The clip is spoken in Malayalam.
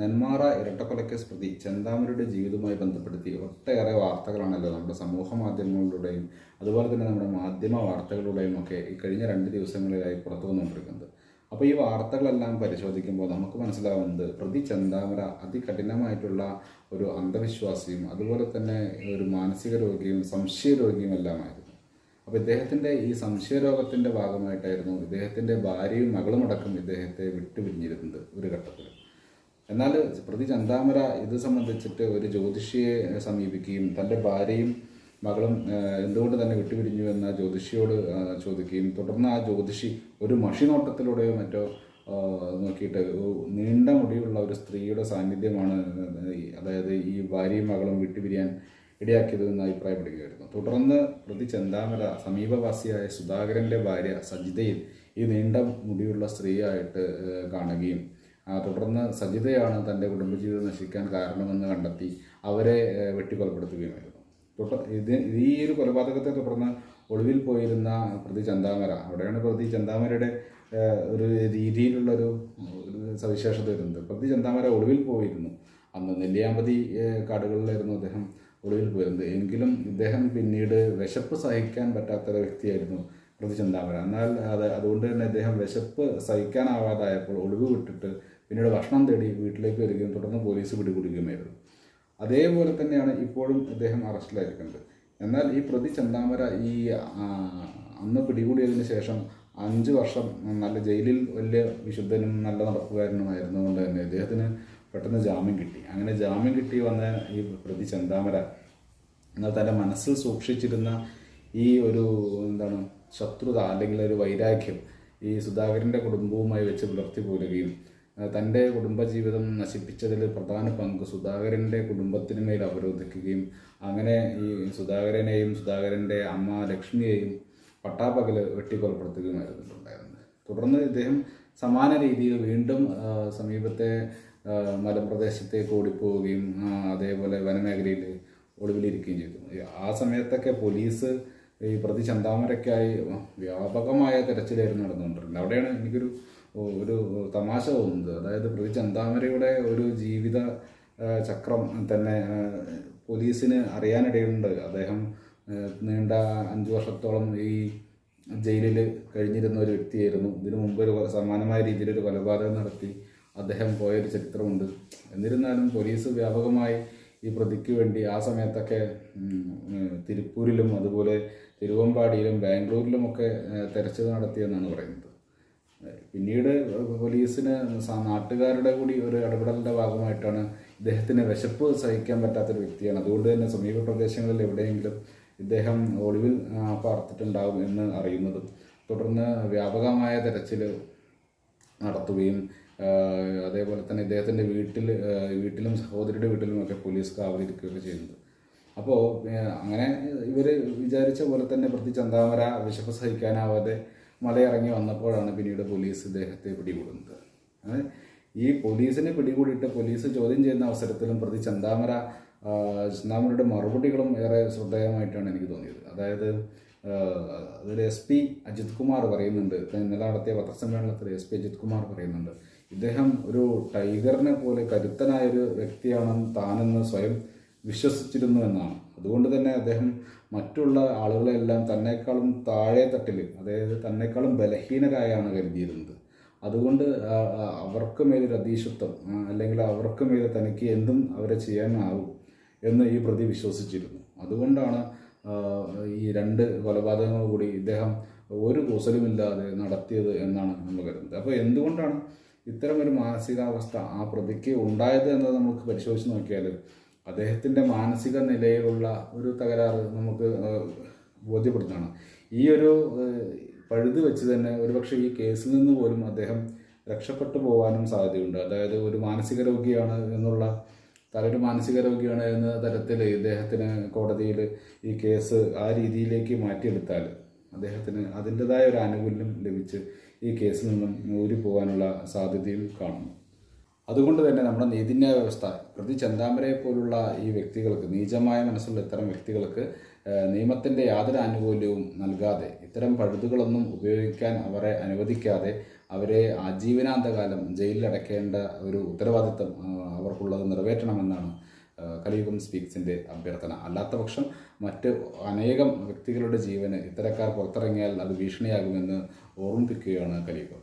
നെന്മാറ ഇരട്ടക്കൊലക്കേസ് പ്രതി ചെന്താമരയുടെ ജീവിതവുമായി ബന്ധപ്പെടുത്തി ഒട്ടേറെ വാർത്തകളാണല്ലോ നമ്മുടെ സമൂഹ മാധ്യമങ്ങളിലൂടെയും അതുപോലെ തന്നെ നമ്മുടെ മാധ്യമ വാർത്തകളിലൂടെയും ഒക്കെ ഈ കഴിഞ്ഞ രണ്ട് ദിവസങ്ങളിലായി പുറത്തു വന്നുകൊണ്ടിരിക്കുന്നത്. അപ്പോൾ ഈ വാർത്തകളെല്ലാം പരിശോധിക്കുമ്പോൾ നമുക്ക് മനസ്സിലാവുന്നത് പ്രതി ചെന്താമര അതികഠിനമായിട്ടുള്ള ഒരു അന്ധവിശ്വാസിയും അതുപോലെ തന്നെ ഒരു മാനസിക രോഗിയും സംശയ രോഗിയും എല്ലാമായിരുന്നു. അപ്പോൾ ഇദ്ദേഹത്തിന്റെ ഈ സംശയരോഗത്തിന്റെ ഭാഗമായിട്ടായിരുന്നു ഇദ്ദേഹത്തിന്റെ ഭാര്യയും മകളുമടക്കം ഇദ്ദേഹത്തെ വിട്ടുപിരിഞ്ഞിരുന്നത് ഒരു ഘട്ടത്തിൽ എന്നാൽ പ്രതി ചന്താമര ഇത് സംബന്ധിച്ചിട്ട് ഒരു ജ്യോതിഷിയെ സമീപിക്കുകയും തന്റെ ഭാര്യയും മകളും എന്തുകൊണ്ട് തന്നെ വിട്ടുപിരിഞ്ഞു എന്ന ജ്യോതിഷിയോട് ചോദിക്കുകയും തുടർന്ന് ആ ജ്യോതിഷി ഒരു മഷിനോട്ടത്തിലൂടെയോ മറ്റോ നോക്കിയിട്ട് നീണ്ട മുടിയുള്ള ഒരു സ്ത്രീയുടെ സാന്നിധ്യമാണ് അതായത് ഈ ഭാര്യയും മകളും വിട്ടുപിരിയാൻ ഇടയാക്കിയത് എന്ന് അഭിപ്രായപ്പെടുകയായിരുന്നു. തുടർന്ന് പ്രതി ചെന്താമര സമീപവാസിയായ സുധാകരന്റെ ഭാര്യ സജിതയിൽ ഈ നീണ്ട മുടിയുള്ള സ്ത്രീയായിട്ട് കാണുകയും തുടർന്ന് സജിതയാണ് തന്റെ കുടുംബജീവിതം നശിക്കാൻ കാരണമെന്ന് കണ്ടെത്തി അവരെ തുടർ ഇത് ഈ ഒരു കൊലപാതകത്തെ തുടർന്ന് ഒളിവിൽ പോയിരുന്ന പ്രതി ചന്താമര അവിടെയാണ് പ്രതി ചന്താമരയുടെ ഒരു രീതിയിലുള്ളൊരു സവിശേഷത വരുന്നത്. പ്രതി ചന്താമര ഒളിവിൽ പോയിരുന്നു. അന്ന് നെല്ലിയാമ്പതി കാടുകളിലായിരുന്നു അദ്ദേഹം ഒളിവിൽ പോയിരുന്നത്. എങ്കിലും ഇദ്ദേഹം പിന്നീട് വിശപ്പ് സഹിക്കാൻ പറ്റാത്തൊരു വ്യക്തിയായിരുന്നു ചന്താമര എന്നാൽ അത് അതുകൊണ്ട് തന്നെ അദ്ദേഹം വിശപ്പ് സഹിക്കാനാവാതായപ്പോൾ ഒളിവ് വിട്ടിട്ട് പിന്നീട് ഭക്ഷണം തേടി വീട്ടിലേക്ക് വരികയും തുടർന്ന് പോലീസ് പിടികൂടുകയുമായിരുന്നു. അതേപോലെ തന്നെയാണ് ഇപ്പോഴും അദ്ദേഹം അറസ്റ്റിലായിരിക്കുന്നത്. എന്നാൽ ഈ പ്രതി ചന്താമര ഈ അന്ന് പിടികൂടിയതിന് ശേഷം അഞ്ച് വർഷം നല്ല ജയിലിൽ വലിയ വിശുദ്ധനും നല്ല നടപ്പുകാരനുമായിരുന്നുകൊണ്ട് തന്നെ ഇദ്ദേഹത്തിന് പെട്ടെന്ന് ജാമ്യം കിട്ടി. അങ്ങനെ ജാമ്യം കിട്ടി വന്ന ഈ പ്രതി ചന്താമര എന്നാൽ തന്റെ മനസ്സിൽ സൂക്ഷിച്ചിരുന്ന ഈ ഒരു എന്താണ് ശത്രുത അല്ലെങ്കിൽ ഒരു വൈരാഗ്യം ഈ സുധാകരന്റെ കുടുംബവുമായി വെച്ച് പുലർത്തി പോരുകയും തന്റെ കുടുംബജീവിതം നശിപ്പിച്ചതിൽ പ്രധാന പങ്ക് സുധാകരന്റെ കുടുംബത്തിന് മേൽ അവരോധിക്കുകയും അങ്ങനെ ഈ സുധാകരനെയും സുധാകരന്റെ അമ്മ ലക്ഷ്മിയെയും പട്ടാപ്പകൽ വെട്ടിക്കൊലപ്പെടുത്തുകയുമായിരുന്നു തുടർന്ന് ഇദ്ദേഹം സമാന രീതിയിൽ വീണ്ടും സമീപത്തെ മലപ്രദേശത്തേക്ക് ഓടിപ്പോവുകയും അതേപോലെ വനമേഖലയിൽ ഒളിവിലിരിക്കുകയും ചെയ്തു. ആ സമയത്തൊക്കെ പോലീസ് ഈ പ്രതി ചന്താമരയ്ക്കായി വ്യാപകമായ തിരച്ചിലായിരുന്നു നടന്നുകൊണ്ടിരുന്നത്. അവിടെയാണ് എനിക്കൊരു ഒരു തമാശ തോന്നുന്നത്. അതായത് പ്രതി ചന്താമരയുടെ ഒരു ജീവിത ചക്രം തന്നെ പോലീസിന് അറിയാനിടയുണ്ട്. അദ്ദേഹം നീണ്ട അഞ്ച് വർഷത്തോളം ഈ ജയിലിൽ കഴിഞ്ഞിരുന്ന ഒരു വ്യക്തിയായിരുന്നു. ഇതിനു മുമ്പ് ഒരു സമാനമായ രീതിയിൽ ഒരു കൊലപാതകം നടത്തി അദ്ദേഹം പോയൊരു ചരിത്രമുണ്ട്. എന്നിരുന്നാലും പോലീസ് വ്യാപകമായി ഈ പ്രതിക്ക് വേണ്ടി ആ സമയത്തൊക്കെ തിരുപ്പൂരിലും അതുപോലെ തിരുവമ്പാടിയിലും ബാംഗ്ലൂരിലുമൊക്കെ തെരച്ചിൽ നടത്തിയെന്നാണ് പറയുന്നത്. പിന്നീട് പോലീസിന് നാട്ടുകാരുടെ കൂടി ഒരു ഇടപെടലിന്റെ ഭാഗമായിട്ടാണ് ഇദ്ദേഹത്തിന് വിശപ്പ് സഹിക്കാൻ പറ്റാത്തൊരു വ്യക്തിയാണ്. അതുകൊണ്ട് തന്നെ സമീപ പ്രദേശങ്ങളിൽ എവിടെയെങ്കിലും ഇദ്ദേഹം ഒളിവിൽ പാർത്തിട്ടുണ്ടാകും എന്ന് അറിയുന്നത് തുടർന്ന് വ്യാപകമായ തെരച്ചിൽ നടത്തുകയും അതേപോലെ തന്നെ ഇദ്ദേഹത്തിന്റെ വീട്ടിൽ വീട്ടിലും സഹോദരിയുടെ വീട്ടിലുമൊക്കെ പോലീസ് കാവലിരിക്കുകയൊക്കെ ചെയ്യുന്നത്. അപ്പോൾ അങ്ങനെ ഇവർ വിചാരിച്ച പോലെ തന്നെ പ്രതി ചന്താമര വിശപ്പ് സഹിക്കാനാവാതെ മലയിറങ്ങി വന്നപ്പോഴാണ് പിന്നീട് പോലീസ് ഇദ്ദേഹത്തെ പിടികൂടുന്നത്? ഈ പോലീസിനെ പിടികൂടിയിട്ട് പോലീസ് ചോദ്യം ചെയ്യുന്ന അവസരത്തിലും പ്രതി ചന്താമര ചന്താമരയുടെ മറുപടികളും ഏറെ ശ്രദ്ധേയമായിട്ടാണ് എനിക്ക് തോന്നിയത്. അതായത് അതൊരു എസ് പി അജിത് കുമാർ പറയുന്നുണ്ട്. ഇന്നലെ നടത്തിയ പത്രസമ്മേളനത്തിൽ എസ് പി അജിത് കുമാർ പറയുന്നുണ്ട്. ഇദ്ദേഹം ഒരു ടൈഗറിനെ പോലെ കരുത്തനായ ഒരു വ്യക്തിയാണെന്ന് താനെന്ന് സ്വയം വിശ്വസിച്ചിരുന്നു എന്നാണ്. അതുകൊണ്ട് തന്നെ അദ്ദേഹം മറ്റുള്ള ആളുകളെല്ലാം തന്നെക്കാളും താഴെ തട്ടിൽ അതായത് തന്നെക്കാളും ബലഹീനരായാണ് കരുതിയിരുന്നത്. അതുകൊണ്ട് അവർക്ക് മേലൊരു അതീശത്വം അല്ലെങ്കിൽ അവർക്ക് മേൽ തനിക്ക് എന്തും അവരെ ചെയ്യാനാവും എന്ന് ഈ പ്രതി വിശ്വസിച്ചിരുന്നു. അതുകൊണ്ടാണ് ഈ രണ്ട് കൊലപാതകങ്ങൾ കൂടി ഇദ്ദേഹം ഒരു കൂസലുമില്ലാതെ നടത്തിയത് എന്നാണ് നമ്മൾ കരുതുന്നത്. അപ്പോൾ എന്തുകൊണ്ടാണ് ഇത്തരം ഒരു മാനസികാവസ്ഥ ആ പ്രതിക്ക് ഉണ്ടായത് എന്നത് നമുക്ക് പരിശോധിച്ച് നോക്കിയാൽ അദ്ദേഹത്തിന്റെ മാനസിക നിലയിലുള്ള ഒരു തകരാറ് നമുക്ക് ബോധ്യപ്പെടുത്തണം ഈ ഒരു പഴുത് വെച്ച് തന്നെ ഒരുപക്ഷെ ഈ കേസിൽ നിന്ന് പോലും അദ്ദേഹം രക്ഷപ്പെട്ടു പോകാനും സാധ്യതയുണ്ട്. അതായത് ഒരു മാനസിക രോഗിയാണ് എന്നുള്ള തലൊരു മാനസിക രോഗിയാണ് എന്ന തരത്തിൽ ഇദ്ദേഹത്തിന് കോടതിയിൽ ഈ കേസ് ആ രീതിയിലേക്ക് മാറ്റിയെടുത്താൽ അദ്ദേഹത്തിന് അതിന്റെതായ ഒരു ആനുകൂല്യം ലഭിച്ച് ഈ കേസിൽ നിന്നും ഊരി പോകാനുള്ള സാധ്യതയും കാണുന്നു. അതുകൊണ്ട് തന്നെ നമ്മുടെ നീതിന്യായ വ്യവസ്ഥ പ്രതി ചന്താമരയെ പോലുള്ള ഈ വ്യക്തികൾക്ക് നീചമായ മനസ്സുള്ള ഇത്തരം വ്യക്തികൾക്ക് നിയമത്തിന്റെ യാതൊരു ആനുകൂല്യവും നൽകാതെ ഇത്തരം പഴുതുകളൊന്നും ഉപയോഗിക്കാൻ അവരെ അനുവദിക്കാതെ അവരെ ആജീവനാന്തകാലം ജയിലിൽ ഒരു ഉത്തരവാദിത്തം അവർക്കുള്ളത് നിറവേറ്റണമെന്നാണ് കലിയുഗം സ്പീക്സിന്റെ അഭ്യർത്ഥന. അല്ലാത്ത പക്ഷം മറ്റ് അനേകം വ്യക്തികളുടെ ജീവന് ഇത്തരക്കാർ പുറത്തിറങ്ങിയാൽ അത് ഭീഷണിയാകുമെന്ന് ഓർമ്മിപ്പിക്കുകയാണ് കലിയുഗം.